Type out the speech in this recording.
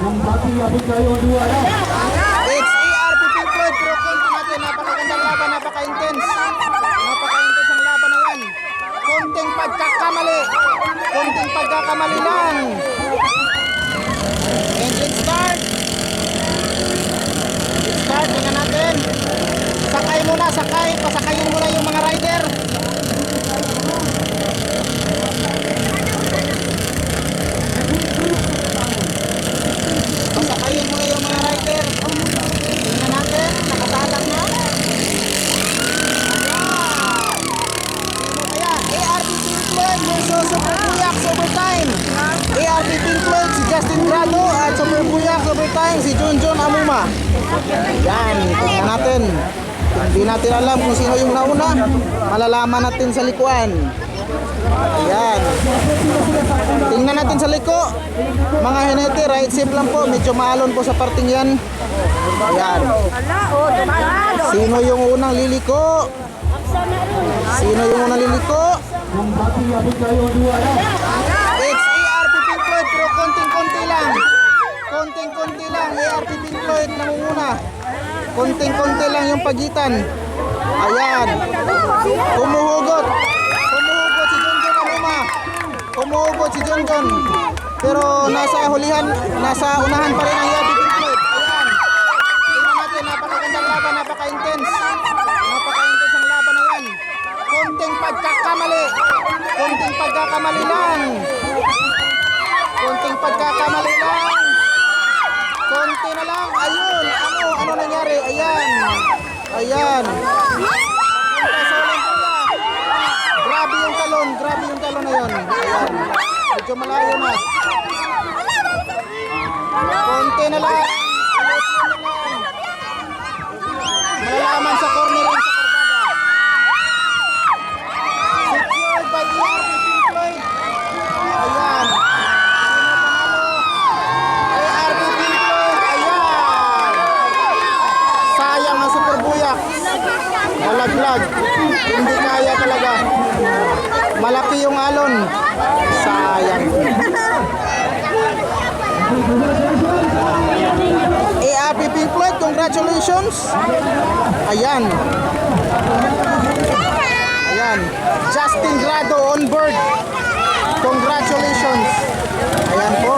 It's ARP Pink Floyd, pero konti natin, napakagandang laban, napaka-intense. Napaka-intense ang laban na. Konting pagkakamali. Konting pagkakamali lang. Engine start. Start, tingnan natin. Sakay muna, sakay. Pasakayin muna yung mga rider. Pasakayin muna yung mga rider. Tingnan natin, nakasalang na. Kaya, ARP Pink Floyd versus Super Buyaks Overtime. ARP Pink Floyd, Grado at Super Buyaks Overtime, si Junjun Amuma. Yan, tingnan natin. Hindi natin alam kung sino yung nauna. Malalaman natin sa likuan. Ayan. Tingnan natin sa liko. Mga hinete, right safe lang po. Medyo maalon po sa parting yan. Ayan. Sino yung unang liliko? Sino yung unang liliko? It's ARP Konting-konti lang yung pagitan. Ayan. Humuhugot. Humuhugot si Junjun Amuma. Humuhugot si Junjun. Pero nasa hulihan, nasa unahan pa rin ang ARP Pink Floyd. Ayan. Tingnan natin, napakagandang laban, napaka-intense. Napaka-intense ang laban na yan. Konting pagkakamali. Konting pagkakamali lang. Konting pagkakamali lang. Ayan. Grabe yung talon. Grabe yung talon na yun. Ayan. Medyo malayo na. Konti na lang. malaglag. Hindi kaya talaga. Malaki yung alon. Sayang. Eh, ARP Pink Floyd congratulations. Ayan. Ayan. Justin Grado on board. Congratulations. Ayan po.